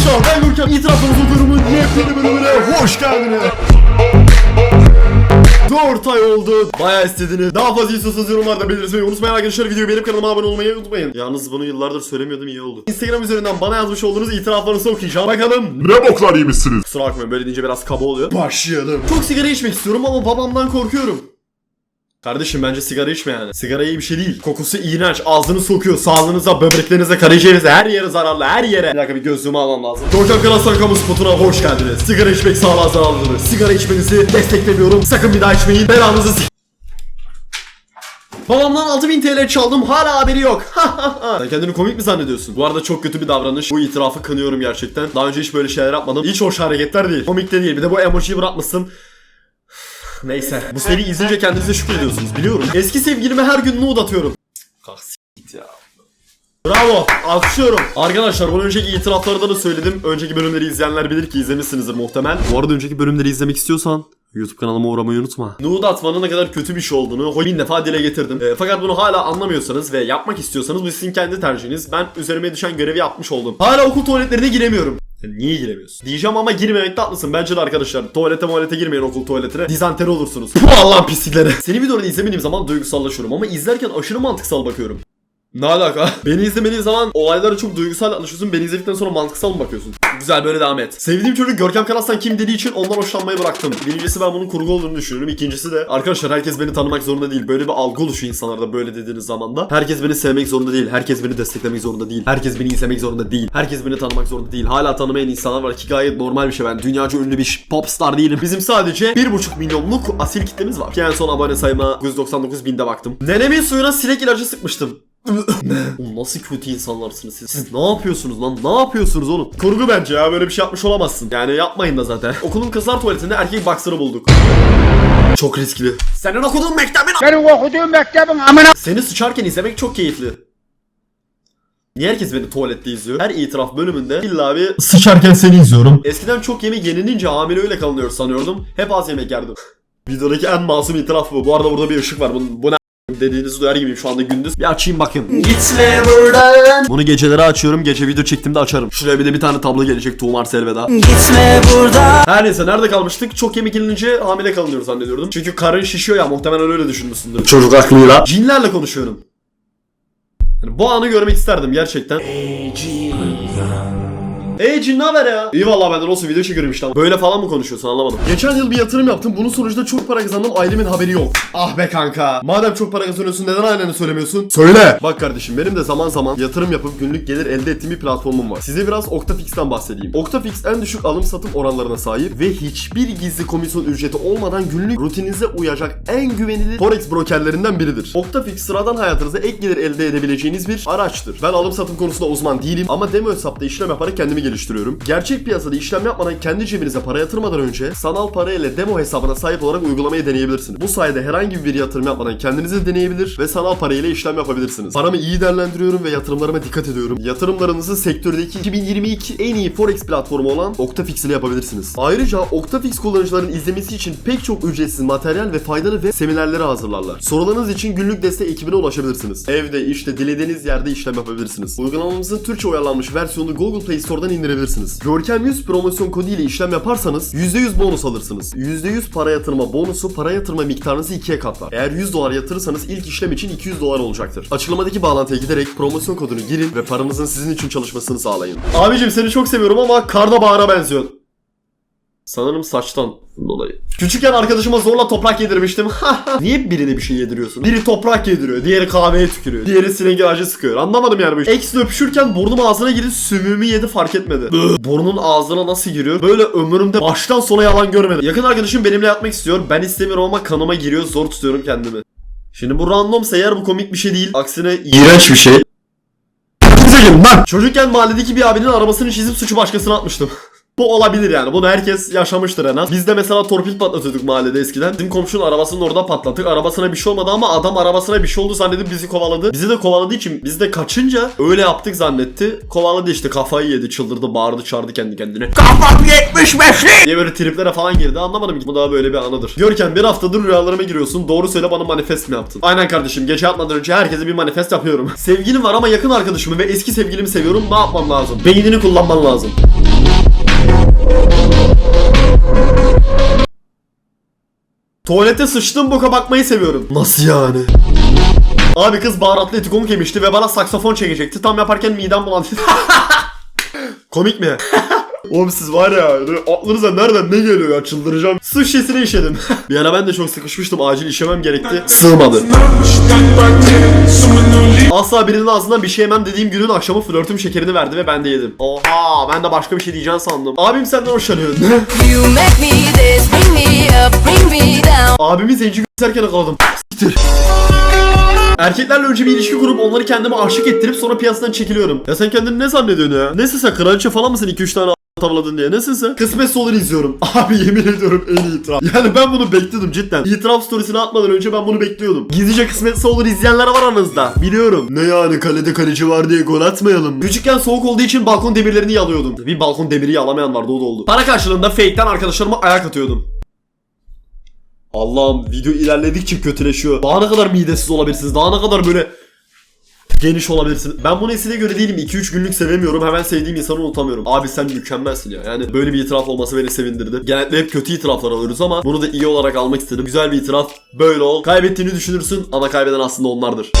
Arkadaşlar ben Görkem İtiraflarınızı Durum'un yepyeni bölümüne hoş geldiniz. 4 ay oldu. Bayağı istediğiniz. Daha fazla istiyorsanız yorumlarda belirtmeyi unutmayın arkadaşlar. Videoyu beğenip kanalıma abone olmayı unutmayın. Yalnız bunu yıllardır söylemiyordum iyi oldu. Instagram üzerinden bana yazmış olduğunuz itiraflarınızı okuyacağım. Bakalım Ne boklar yemişsiniz? Kusura bakmayın böyle deyince biraz kaba oluyor. Başlayalım. Çok sigara içmek istiyorum ama babamdan korkuyorum. Kardeşim bence sigara içme yani. Sigara iyi bir şey değil. Kokusu iğrenç. Ağzını sokuyor. Sağlığınıza, böbreklerinize, karaciğerinize her yere zararlı. Her yere. Bir dakika bir gözlüğümü almam lazım. Görkem Kalaslan Kamu Spotu'na hoş geldiniz. Sigara içmek sağlığa zararlıdır. Sigara içmenizi desteklemiyorum. Sakın bir daha içmeyin. Belanızı s- Babamdan 6000 TL çaldım hala haberi yok. Sen kendini komik mi zannediyorsun? Bu arada çok kötü bir davranış. Bu itirafı kınıyorum gerçekten. Daha önce hiç böyle şeyler yapmadım. Hiç hoş hareketler değil. Komik de değil. Bir de bu emojiyi bırakmışsın. Neyse. Bu seriyi izleyince kendinize şükrediyorsunuz biliyorum. Eski sevgilime her gün nude atıyorum. Kalk s**t ya. Bravo. Alkışlıyorum. Arkadaşlar bunu önceki itiraflarda da söyledim. Önceki bölümleri izleyenler bilir ki izlemişsinizdir muhtemel. Bu arada önceki bölümleri izlemek istiyorsan YouTube kanalıma uğramayı unutma. Nude atmanın ne kadar kötü bir şey olduğunu bin defa dile getirdim. E, fakat bunu hala anlamıyorsanız ve yapmak istiyorsanız bu sizin kendi tercihiniz. Ben üzerime düşen görevi yapmış oldum. Hala okul tuvaletlerine giremiyorum. Ya Niye giremiyorsun? Diyeceğim ama girmemekte haklısın. Bence de arkadaşlar tuvalete tuvalete girmeyin okul tuvaletine. Dizanteri olursunuz. Bu Allah'ın pislikleri. Seni videoları izlemediğim zaman duygusallaşıyorum ama izlerken aşırı mantıksal bakıyorum. Ne alaka? Beni izlemediğin zaman olaylara çok duygusal yaklaşıyorsun. Beni izledikten sonra mantıksal mı bakıyorsun? Güzel böyle devam et. Sevdiğim çocuk Görkem Karaslan kim dediği için ondan hoşlanmayı bıraktım. Birincisi ben bunun kurgu olduğunu düşünüyorum. İkincisi de arkadaşlar herkes beni tanımak zorunda değil. Böyle bir algı oluşuyor insanlarda böyle dediğiniz zaman da. Herkes beni sevmek zorunda değil. Herkes beni desteklemek zorunda değil. Herkes beni izlemek zorunda değil. Herkes beni tanımak zorunda değil. Hala tanımayan insanlar var ki gayet normal bir şey. Ben dünyaca ünlü bir popstar değilim. Bizim sadece 1,5 milyonluk asil kitlemiz var. Ki en son abone sayıma 999 binde baktım. Nenemin suyuna sinek ilacı sıkmıştım. Oğlum nasıl kötü insanlarsınız siz? Siz ne yapıyorsunuz lan? Ne yapıyorsunuz oğlum? Kurgu bence ya böyle bir şey yapmış olamazsın. Yani yapmayın da zaten. Okulun kızlar tuvaletinde erkek boxer'ı bulduk. Çok riskli. Senin okuduğun mektebin Benim okuduğum mektebin amına Seni sıçarken izlemek çok keyifli. Niye herkes beni tuvalette izliyor? Her itiraf bölümünde illa bir sıçarken seni izliyorum. Eskiden çok yemek yenilince hamile öyle kalınıyor sanıyordum. Hep az yemek yerdim. Videodaki en masum itiraf bu. Bu arada burada bir ışık var. Bu, bu ne dediğinizi duyar gibiyim şu anda gündüz. Bir açayım bakayım. Gitme buradan. Bunu geceleri açıyorum. Gece video çektiğimde açarım. Şuraya bir de bir tane tablo gelecek. Tuğmar Selveda. Gitme buradan Her neyse nerede kalmıştık? Çok yemek yenilince hamile kalınıyor zannediyordum. Çünkü karın şişiyor ya muhtemelen öyle düşünmüşsündür. Çocuk aklıyla. Cinlerle konuşuyorum. Yani bu anı görmek isterdim gerçekten. Ey Ey cin ne haber ya? İyi vallahi benden olsun video çekiyorum işte. Böyle falan mı konuşuyorsun anlamadım. Geçen yıl bir yatırım yaptım. Bunun sonucunda çok para kazandım. Ailemin haberi yok. Ah be kanka. Madem çok para kazanıyorsun neden ailene söylemiyorsun? Söyle. Bak kardeşim benim de zaman zaman yatırım yapıp günlük gelir elde ettiğim bir platformum var. Size biraz Octafix'ten bahsedeyim. Octafix en düşük alım satım oranlarına sahip ve hiçbir gizli komisyon ücreti olmadan günlük rutininize uyacak en güvenilir forex brokerlerinden biridir. Octafix sıradan hayatınıza ek gelir elde edebileceğiniz bir araçtır. Ben alım satım konusunda uzman değilim ama demo hesapta işlem yaparak kendimi geliştiriyorum. Gerçek piyasada işlem yapmadan kendi cebinize para yatırmadan önce sanal para ile demo hesabına sahip olarak uygulamayı deneyebilirsiniz. Bu sayede herhangi bir yatırım yapmadan kendinizi deneyebilir ve sanal para ile işlem yapabilirsiniz. Paramı iyi değerlendiriyorum ve yatırımlarıma dikkat ediyorum. Yatırımlarınızı sektördeki 2022 en iyi forex platformu olan Octafix ile yapabilirsiniz. Ayrıca Octafix kullanıcıların izlemesi için pek çok ücretsiz materyal ve faydalı web seminerleri hazırlarlar. Sorularınız için günlük destek ekibine ulaşabilirsiniz. Evde, işte dilediğiniz yerde işlem yapabilirsiniz. Uygulamamızın Türkçe uyarlanmış versiyonunu Google Play Store'dan indirebilirsiniz. Görkem 100 promosyon kodu ile işlem yaparsanız %100 bonus alırsınız. %100 para yatırma bonusu para yatırma miktarınızı ikiye katlar. Eğer 100 dolar yatırırsanız ilk işlem için 200 dolar olacaktır. Açıklamadaki bağlantıya giderek promosyon kodunu girin ve paranızın sizin için çalışmasını sağlayın. Abicim seni çok seviyorum ama karda bağıra benziyor. Sanırım saçtan dolayı. Küçükken arkadaşıma zorla toprak yedirmiştim. Niye birine bir şey yediriyorsun? Biri toprak yediriyor, diğeri kahveye tükürüyor, diğeri silingi ağacı sıkıyor. Anlamadım yani bu işi. Ex öpüşürken burnum ağzına girdi, sümüğümü yedi fark etmedi. Burnun ağzına nasıl giriyor? Böyle ömrümde baştan sona yalan görmedim. Yakın arkadaşım benimle yatmak istiyor. Ben istemiyorum ama kanıma giriyor, zor tutuyorum kendimi. Şimdi bu randomsa eğer bu komik bir şey değil. Aksine iğrenç bir şey. lan. Çocukken mahalledeki bir abinin arabasını çizip suçu başkasına atmıştım. Bu olabilir yani. Bunu herkes yaşamıştır en az. Biz de mesela torpil patlatıyorduk mahallede eskiden. Bizim komşunun arabasını orada patlattık. Arabasına bir şey olmadı ama adam arabasına bir şey oldu zannedip bizi kovaladı. Bizi de kovaladığı için biz de kaçınca öyle yaptık zannetti. Kovaladı işte kafayı yedi, çıldırdı, bağırdı, çağırdı kendi kendine. Kafam 75'li diye böyle triplere falan girdi. Anlamadım ki. Bu daha böyle bir anıdır. Görken bir haftadır rüyalarıma giriyorsun. Doğru söyle bana manifest mi yaptın? Aynen kardeşim. Gece yatmadan önce herkese bir manifest yapıyorum. Sevgilim var ama yakın arkadaşımı ve eski sevgilimi seviyorum. Ne yapmam lazım? Beynini kullanman lazım. Tuvalete sıçtım boka bakmayı seviyorum. Nasıl yani? Abi kız baharatlı etikomuk yemişti ve bana saksafon çekecekti. Tam yaparken midem bulandı. Komik mi? Oğlum siz var ya aklınıza nereden ne geliyor ya çıldıracağım. Su şişesini işedim. bir ara ben de çok sıkışmıştım acil işemem gerekti. Sığmadı. Asla birinin ağzından bir şey yemem dediğim günün akşamı flörtüm şekerini verdi ve ben de yedim. Oha ben de başka bir şey diyeceğini sandım. Abim senden hoşlanıyor. Abimi zenci gösterken yakaladım. Siktir. Erkeklerle önce bir ilişki kurup onları kendime aşık ettirip sonra piyasadan çekiliyorum. Ya sen kendini ne zannediyorsun ya? Nesin sen kraliçe falan mısın 2-3 tane tavladın diye? Nesin sen? Kısmetse olur izliyorum. Abi yemin ediyorum en iyi itiraf. Yani ben bunu bekliyordum cidden. İtiraf storiesini atmadan önce ben bunu bekliyordum. Gizlice kısmetse olur izleyenler var aranızda. Biliyorum. Ne yani kalede kaleci var diye gol atmayalım? Küçükken soğuk olduğu için balkon demirlerini yalıyordum. Bir balkon demiri yalamayan vardı o da oldu. Para karşılığında fake'ten arkadaşlarıma ayak atıyordum. Allah'ım video ilerledikçe kötüleşiyor. Daha ne kadar midesiz olabilirsiniz? Daha ne kadar böyle geniş olabilirsiniz? Ben bunu Esin'e göre değilim. 2-3 günlük sevemiyorum. Hemen sevdiğim insanı unutamıyorum. Abi sen mükemmelsin ya. Yani böyle bir itiraf olması beni sevindirdi. Genellikle hep kötü itiraflar alıyoruz ama bunu da iyi olarak almak istedim. Güzel bir itiraf. Böyle ol. Kaybettiğini düşünürsün ama kaybeden aslında onlardır.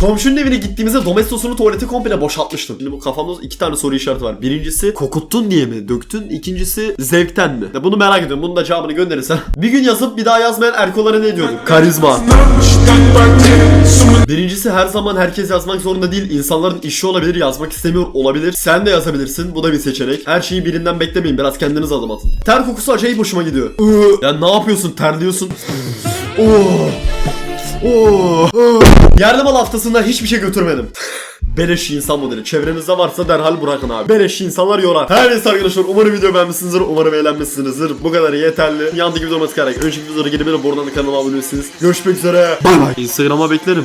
Komşunun evine gittiğimizde domestosunu tuvalete komple boşaltmıştım. Şimdi bu kafamda iki tane soru işareti var. Birincisi kokuttun diye mi döktün? İkincisi zevkten mi? Ya bunu merak ediyorum. Bunun da cevabını gönderirsen. bir gün yazıp bir daha yazmayan erkolara ne diyorduk? Karizma. Birincisi her zaman herkes yazmak zorunda değil. İnsanların işi olabilir, yazmak istemiyor olabilir. Sen de yazabilirsin. Bu da bir seçenek. Her şeyi birinden beklemeyin. Biraz kendiniz adım atın. Ter kokusu acayip hoşuma gidiyor. Ya ne yapıyorsun? Terliyorsun. Oo. Oo. Oo. Yerli haftasında hiçbir şey götürmedim. Beleş insan modeli. Çevrenizde varsa derhal bırakın abi. Beleş insanlar yorar. Her neyse arkadaşlar umarım video beğenmişsinizdir. Umarım eğlenmişsinizdir. Bu kadar yeterli. Gibi durması gerek. Önceki videoları geri benim buradan da kanalıma abone olabilirsiniz. Görüşmek üzere. Bay bay. Instagram'a beklerim.